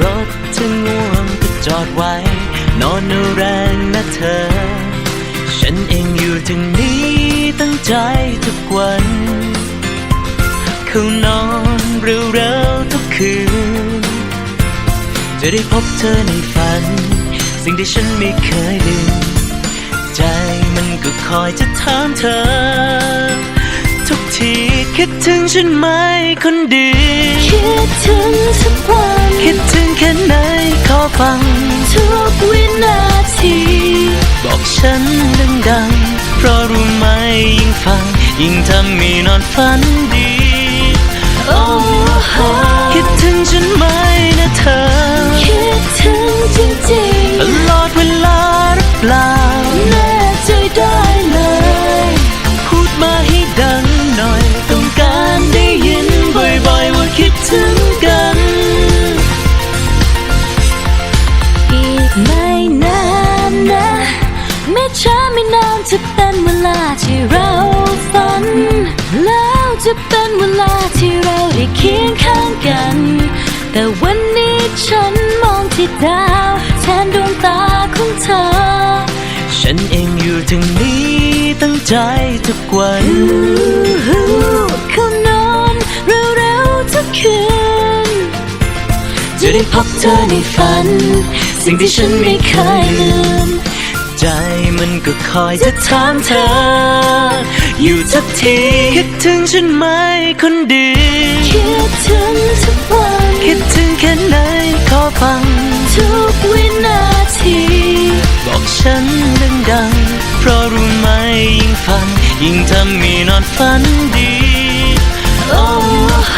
รถถึงง่วงก็จอดไว้ นอนแรงนะเธอ ฉันเองอยู่ถึงนี้ตั้งใจทุกวันเข้านอนเร็วๆทุกคืน จะได้พบเธอในฝัน สิ่งที่ฉันไม่เคยลืมใจมันก็คอยจะถามเธอ ถึงฉันไหมคนดี คิดถึงทุกวันคิดถึงแค่ไหนขอฟัง ทุกวินาที บอกฉันดังๆ เพราะรู้ไหมยิ่งฟัง ยิ่งทำให้นอนฝันดี โอ้โหคิดถึงฉันไหมนะเธอ คิดถึงจริงต ช้าไม่นานจะเป็นเวลาที่เราฝัน แล้วจะเป็นเวลาที่เราได้เคียงข้างกัน แต่วันนี้ฉันมองที่ดาวแทนดวงตาของเธอ ฉันเองอยู่ถึงนี้ตั้งใจทุกวันเขานอนเร็วๆทุกคืน จะได้พบเธอในฝัน สิ่งที่ฉันไม่เคยลืม ใจมันก็คอยจะถามเธอ อยู่ทุกที คิดถึงฉันไหมคนดี คิดถึงทุกวันคิดถึงแค่ไหนขอฟัง ทุกวินาที บอกฉันดังๆ เพราะรู้ไหมยิ่งฟัง ยิ่งทำให้นอนฝันดีโอ้โ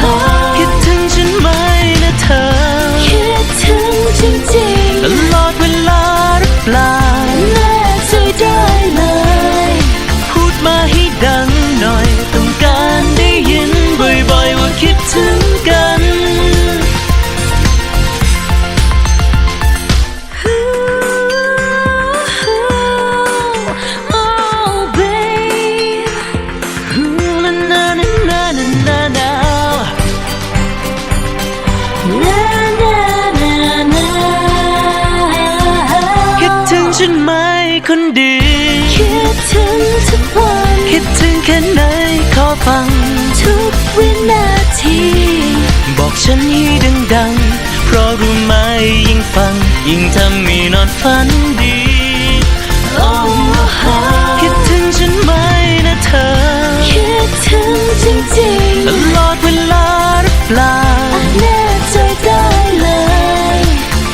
ฉันให้ดังๆ เพราะรู้ไหมยิ่งฟัง ยิ่งทำให้นอนฝันดีโอ้โหคิดถึงฉันไหมนะเธอ คิดถึงจริงตลอดเวลาหรือเปล่าๆแน่ใจได้เลย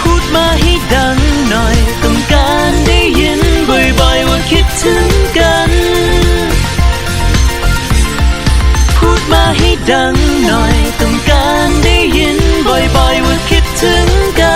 พูดมาให้ดังหน่อย ต้องการได้ยินบ่อยๆว่าคิดถึง ดังหน่อย ต้องการได้ยินบ่อยๆว่าคิดถึงกัน